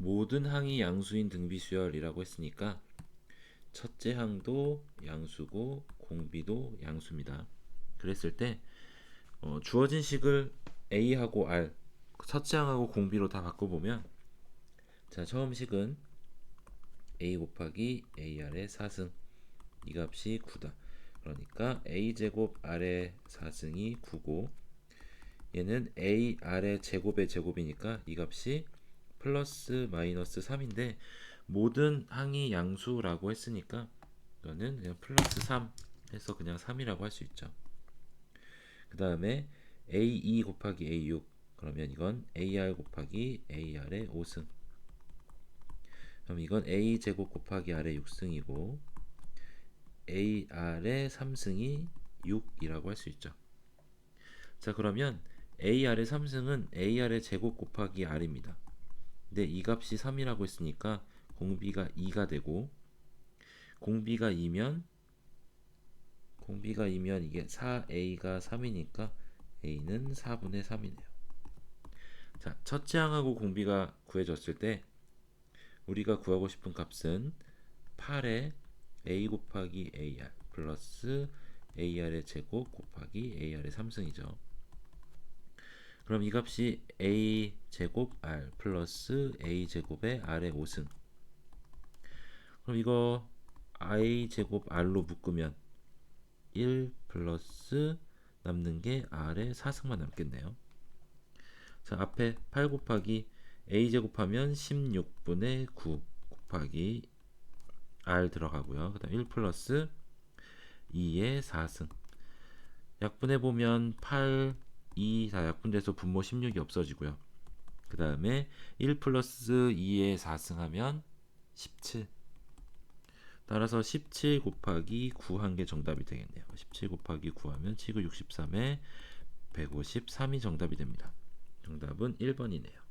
모든 항이 양수인 등비수열이라고 했으니까 첫째 항도 양수고 공비도 양수입니다. 그랬을 때 어, 주어진 식을 a하고 r 첫째 항하고 공비로 다 바꿔보면 자 처음 식은 a 곱하기 ar의 4승 이 값이 9다. 그러니까 a 제곱 r의 4승이 9고 얘는 a r의 제곱의 제곱이니까 이 값이 플러스 마이너스 3인데 모든 항이 양수라고 했으니까 이거는 그냥 플러스 3 해서 그냥 3이라고 할 수 있죠. 그 다음에 a2 곱하기 a6 그러면 이건 ar 곱하기 ar의 5승 그럼 이건 a 제곱 곱하기 r의 6승이고 ar의 3승이 6이라고 할 수 있죠. 자 그러면 ar의 3승은 ar의 제곱 곱하기 r입니다. 근데 이 값이 3이라고 했으니까 공비가 2가 되고 공비가 2면 공비가 2면 이게 4a가 3이니까 a는 4분의 3이네요. 자, 첫째 항하고 공비가 구해졌을 때 우리가 구하고 싶은 값은 8의 a 곱하기 ar 플러스 ar의 제곱 곱하기 ar의 3승이죠. 그럼 이 값이 a 제곱 r 플러스 a 제곱의 r의 5승. 그럼 이거 i 제곱 r로 묶으면 1 플러스 남는 게 r의 4승만 남겠네요. 자, 앞에 8 곱하기 a 제곱하면 16분의 9 곱하기 r 들어가고요. 그다음 1 플러스 2의 4승. 약분해 보면 8, 2 다 약분돼서 분모 16이 없어지고요. 그 다음에 1 플러스 2의 4승 하면 17. 따라서 17 곱하기 9 한 게 정답이 되겠네요. 17 곱하기 9 하면 7, 9, 63에 153이 정답이 됩니다. 정답은 1번이네요.